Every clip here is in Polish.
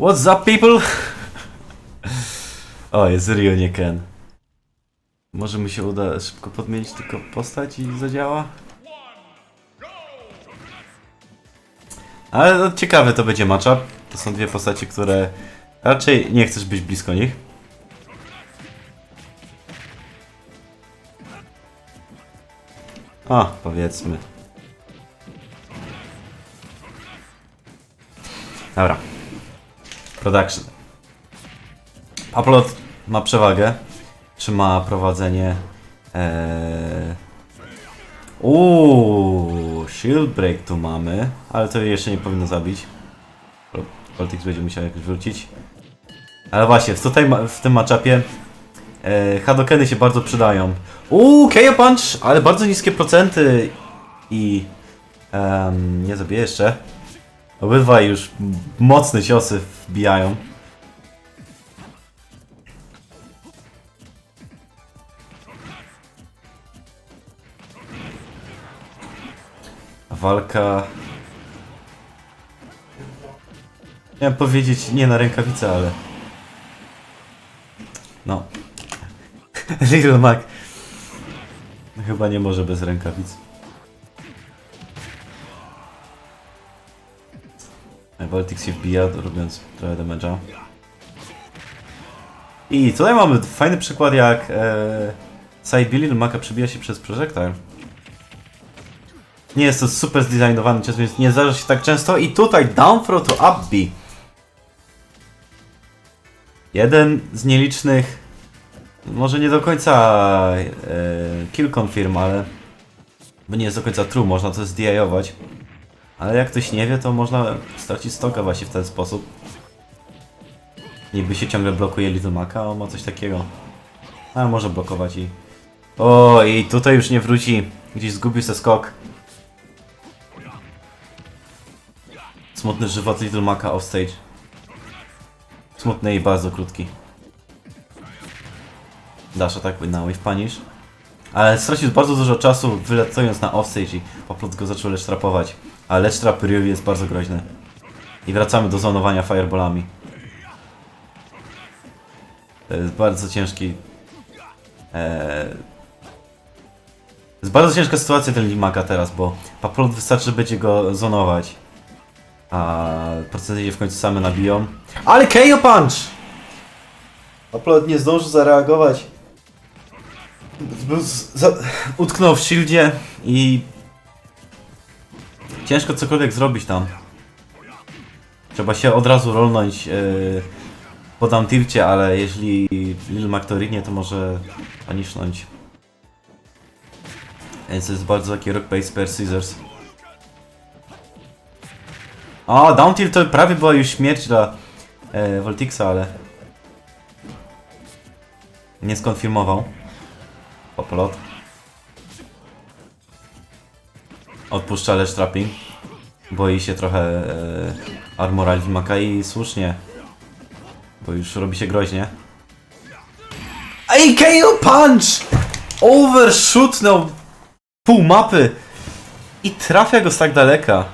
What's up, people? o, jest Rio, nie Ken. Może mi się uda szybko podmienić tylko postać i zadziała? Ale no, ciekawy to będzie matchup. To są dwie postacie, które raczej nie chcesz być blisko nich. O, powiedzmy. Dobra. Production. Upload ma przewagę. Trzyma prowadzenie. Eee... Shield break tu mamy, ale to jeszcze nie powinno zabić. Voltix będzie musiał jakoś wrócić. Ale właśnie, tutaj w tym matchupie e, Hadokeny się bardzo przydają. Uuu, KO Punch, ale bardzo niskie procenty i em, nie zabiję jeszcze. Obydwaj już mocne ciosy wbijają. Walka... Miałem powiedzieć nie na rękawice, ale... No. Little Mac. Chyba nie może bez rękawic. Voltix się wbija, robiąc trochę damage'a. I tutaj mamy fajny przykład jak e, Maca przebija się przez projectile. Nie jest to super zdesignowany cios, więc nie zdarza się tak często. I tutaj down throw to up B. Jeden z nielicznych, może nie do końca e, kill confirm, ale nie jest do końca true, można to zdiować. Ale jak ktoś nie wie, to można stracić stoka właśnie w ten sposób. Niby się ciągle blokuje Little Maca, on ma coś takiego. Ale może blokować i... O, i tutaj już nie wróci. Gdzieś zgubił se skok. Smutny żywot Little Maca offstage. Smutny i bardzo krótki. Dash attack na Wave Punish. Ale stracił bardzo dużo czasu wylatując na offstage i Poplot go zaczął lecz trapować. A lecz trap Ryu jest bardzo groźny. I wracamy do zonowania fireballami. To jest bardzo ciężki... Eee... To jest bardzo ciężka sytuacja ten Limaka teraz, bo Paplot wystarczy, będzie go zonować. A procenty się w końcu same nabiją. Ale KO Punch! Paplot nie zdążył zareagować. Był z, za, utknął w shieldzie i ciężko cokolwiek zrobić tam. Trzeba się od razu rolnąć yy, po downtilcie, ale jeśli Lil Mac to to może panisznąć. Więc to jest bardzo taki rock pace per scissors. O, down tilt to prawie była już śmierć dla e, Voltixa, ale nie skonfirmował. Popolot. Odpuszcza lecz trapping. Boi się trochę e, armora Limaka i słusznie. Bo już robi się groźnie. Ej, KO Punch! Overshootnął pół mapy i trafia go z tak daleka.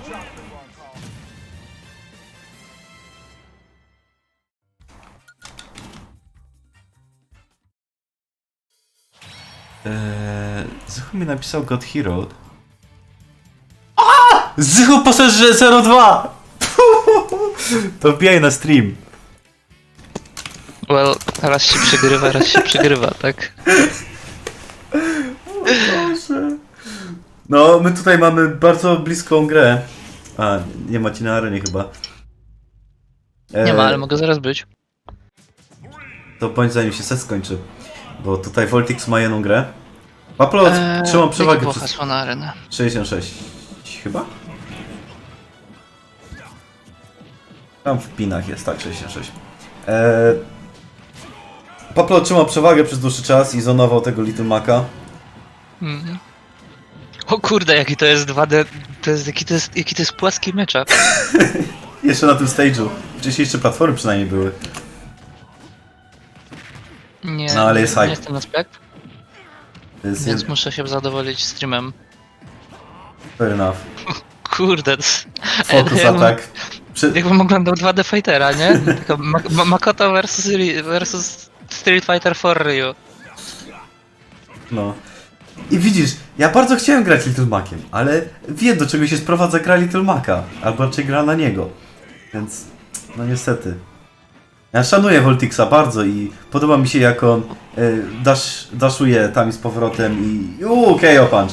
Eee, Zychu mi napisał God Hero. Zychu pasażer 02! To wbijaj na stream. Well, raz się przegrywa, raz się przegrywa, tak? Boże. No, my tutaj mamy bardzo bliską grę. A, nie macie na arenie chyba. Nie Eee, ma, ale mogę zaraz być. To bądź zanim się set skończy. Bo tutaj Voltix ma jedną grę. Paplot Eee, trzyma jakie przewagę było przez hasło na arenę? 66 chyba? Tam w pinach jest, tak, 66. Eee, Paplo trzyma przewagę przez dłuższy czas i zonował tego Little Maca. Mhm. O kurde, jaki to jest 2D, to jest, jaki to jest, jaki to jest płaski matchup. Jeszcze na tym stage'u. Wcześniejsze platformy przynajmniej były. Nie, No, ale jest nie hype. jestem na spek, To jest więc muszę się zadowolić streamem. fair enough. Kurde. Focus ja mam- attack. Prze- Jakbym oglądał 2D Fightera, nie? Taka Ma- Ma- Makoto versus, versus Street Fighter 4 Ryu. No. I widzisz, ja bardzo chciałem grać Little Maciem, ale wiem do czego się sprowadza gra Little Maca, albo raczej gra na niego. Więc, no niestety. Ja szanuję Voltixa bardzo i podoba mi się jak on y, tam i z powrotem i uuu, KO punch.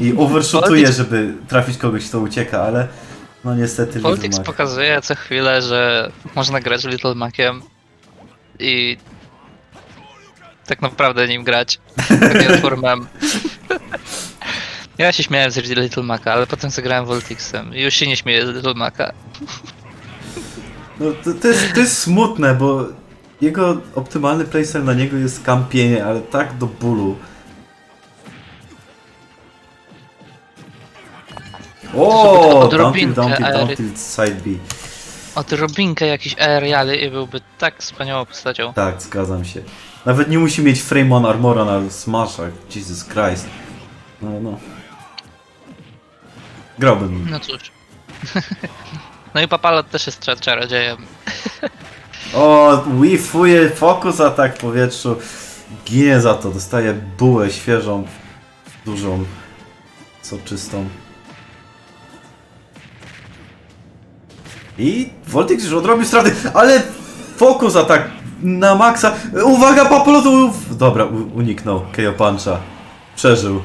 I overshootuje, żeby trafić kogoś, kto ucieka, ale no niestety Little Politics Mac. pokazuje co chwilę, że można grać Little Maciem i tak naprawdę nim grać. Taki otwór mem. Ja się śmiałem z Little Maca, ale potem zagrałem Voltixem i już się nie śmieję z Little Maca. No, to, to, jest, to jest smutne, bo jego optymalny playstyle na niego jest kampienie, ale tak do bólu. O, down odrobinkę tilt, down tilt, down ery. tilt, side B. Odrobinkę jakiś aerialy i byłby tak wspaniałą postacią. Tak, zgadzam się. Nawet nie musi mieć frame on armora na smashach. Jesus Christ. No, no. Grałbym. No cóż. No i Papalot też jest cza- czarodziejem. O, whiffuje fokus atak w powietrzu. Ginie za to, dostaje bułę świeżą, dużą, soczystą. I Voltix już odrobił straty, ale fokus atak na maksa. Uwaga, papolotu! Dobra, uniknął KO Puncha. Przeżył.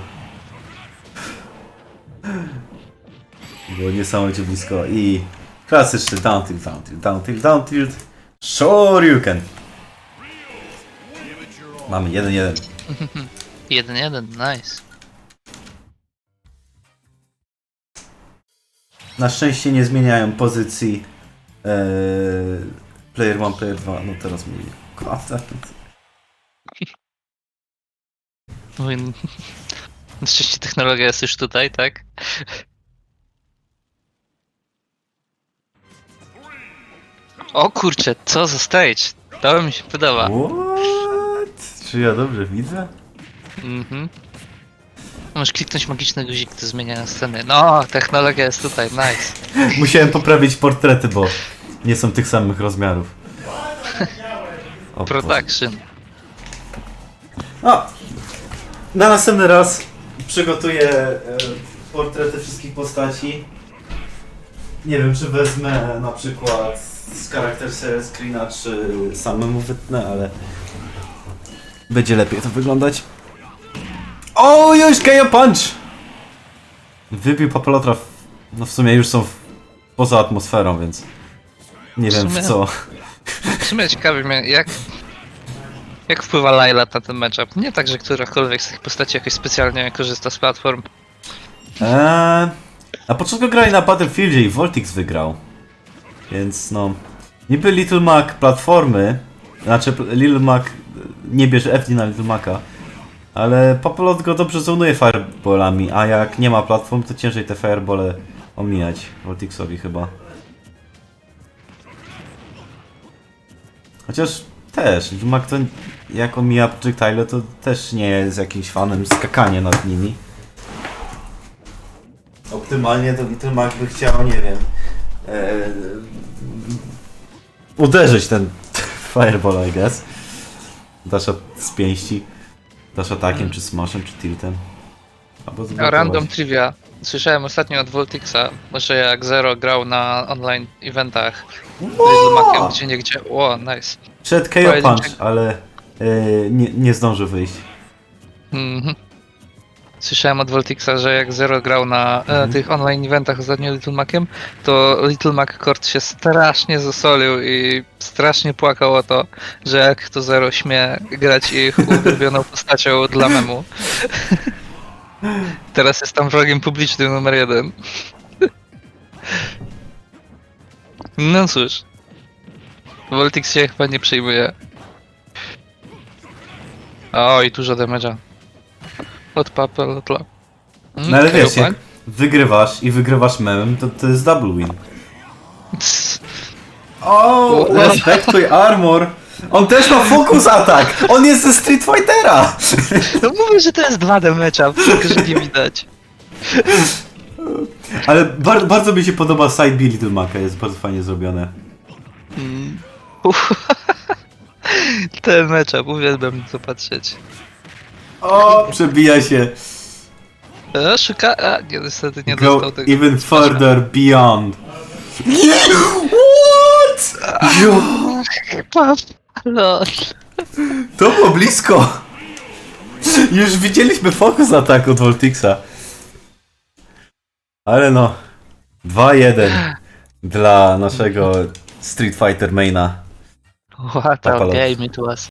Było niesamowicie blisko i klasyczny down tilt, down tilt, down tilt, down tilt. Shoryuken. Mamy 1-1. 1-1, nice. Na szczęście nie zmieniają pozycji eee, player 1, player 2. No teraz. Mówię, Na szczęście technologia jest już tutaj, tak? O kurczę, co za stage? To mi się podoba. What? Czy ja dobrze widzę? Mhm. Możesz kliknąć magiczny guzik do zmieniania sceny. No, technologia jest tutaj, nice. Musiałem poprawić portrety, bo nie są tych samych rozmiarów. O Boże. Production. O! Na następny raz przygotuję e, portrety wszystkich postaci. Nie wiem, czy wezmę na przykład z charakter screena, czy samemu wytnę, ale będzie lepiej to wyglądać. O, już KO Punch! Wybił Papolotra, w, no w sumie już są w, poza atmosferą, więc nie wiem w sumie- co. W sumie ciekawi mnie, jak... Jak wpływa Laila na ten matchup? Nie tak, że którakolwiek z tych postaci jakoś specjalnie korzysta z platform. Eee, na początku grali na Battlefieldzie i Voltix wygrał. Więc no. Niby Little Mac platformy, znaczy pl- Little Mac e, nie bierze FD na Little Maca, ale Papolot go dobrze zonuje fireballami, a jak nie ma platform, to ciężej te firebole omijać Voltixowi chyba. Chociaż też, Mac to jak omija projectile, to też nie jest jakimś fanem skakania nad nimi. Optymalnie to Little Mac by chciał, nie wiem, e, uderzyć ten fireball, I guess. Dasz at- z pięści, dasz atakiem, czy smashem, czy tiltem. Albo A random trivia. Słyszałem ostatnio od Voltixa, że jak Zero grał na online eventach Maciem gdzie nie gdzie. O, nice. Przed KO Punch, ale e, nie, nie zdążył wyjść. Mhm. Słyszałem od Voltixa, że jak Zero grał na e, tych online eventach ostatnio Little Maciem, to Little Mac Court się strasznie zasolił i strasznie płakał o to, że jak to Zero śmie grać ich ulubioną postacią dla memu. Teraz jest tam wrogiem publicznym numer jeden. No cóż. Voltix się chyba nie przejmuje. Oj, dużo damage'a. Od papelotla. Mm, No ale wiesz, jak wygrywasz i wygrywasz memem, to to jest double win. O, respektuj armor! On też ma focus atak! On jest ze Street Fightera! No mówię, że to jest 2D matchup, tylko że nie widać. Ale bar bardzo mi się podoba side B Little Maca, jest bardzo fajnie zrobione. Mm. Uff. Ten matchup, uwielbiam to patrzeć. O, przebija się. E, szuka... A, nie, niestety nie Go dostał tego. even further beyond. Nie! What? Jo, Lol. to było blisko. Już widzieliśmy fokus ataku od Voltixa. Ale no. 2-1 dla naszego Street Fighter maina. What a game it was.